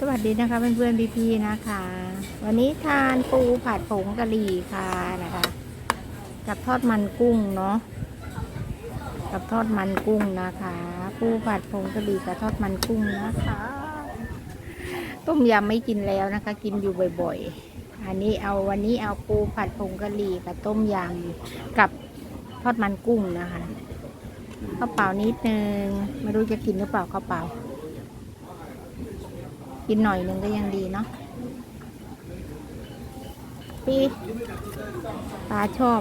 สวัสดีนะคะเพื่อนๆพี่ๆนะคะ วันนี้ทานปูผัดผงกะหรี่ค่ะนะคะ กับทอดมันกุ้งเนาะกับทอดมันกุ้งนะคะปูผัดผงกะหรี่กับทอดมันกุ้งนะคะต้มยำไม่กินแล้วนะคะ กินอยู่บ่อยๆ อันนี้เอาวันนี้เอาปูผัดผงกะหรี่กับต้มยำกับทอดมันกุ้งนะคะข้าวเปล่านิดนึงไม่รู้จะกินหรือเปล่าข้าวเปล่า กินหน่อยหนึ่งก็ยังดีเนาะพี่ปลาชอบ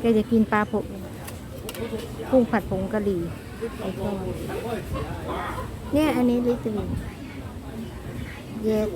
แกจะกินปลาผงกุ้งผัดผงกะหรี่ไอชอบเนี่ยอันนี้ลิตรเย็ด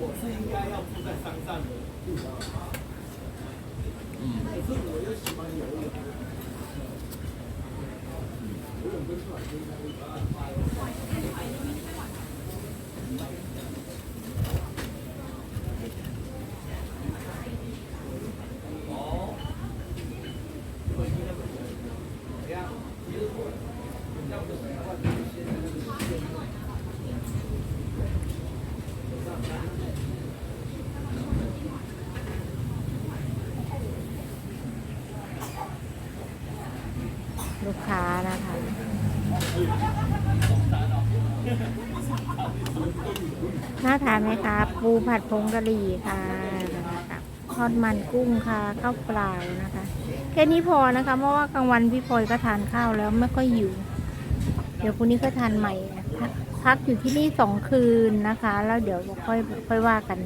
ลูกค้านะคะน่าทานไหมคะปูผัดผงกะหรี่ค่ะทอดมันกุ้งค่ะข้าวเปล่านะคะ แค่นี้พอนะคะ เพราะว่ากลางวันพี่พลอยก็ทานข้าวแล้วไม่ค่อยอยู่เดี๋ยวพรุ่งนี้ก็ทานใหม่นะคะ พักอยู่ที่นี่สองคืนนะคะ แล้วเดี๋ยวค่อยค่อยว่ากัน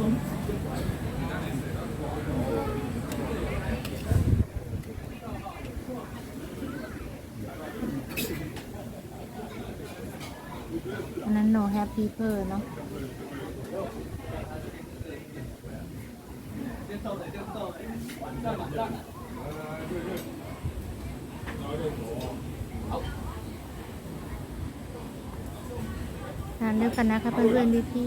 อั นนั้น no happy per เนาะทานด้วยกันนะคะเพื่อนๆพี่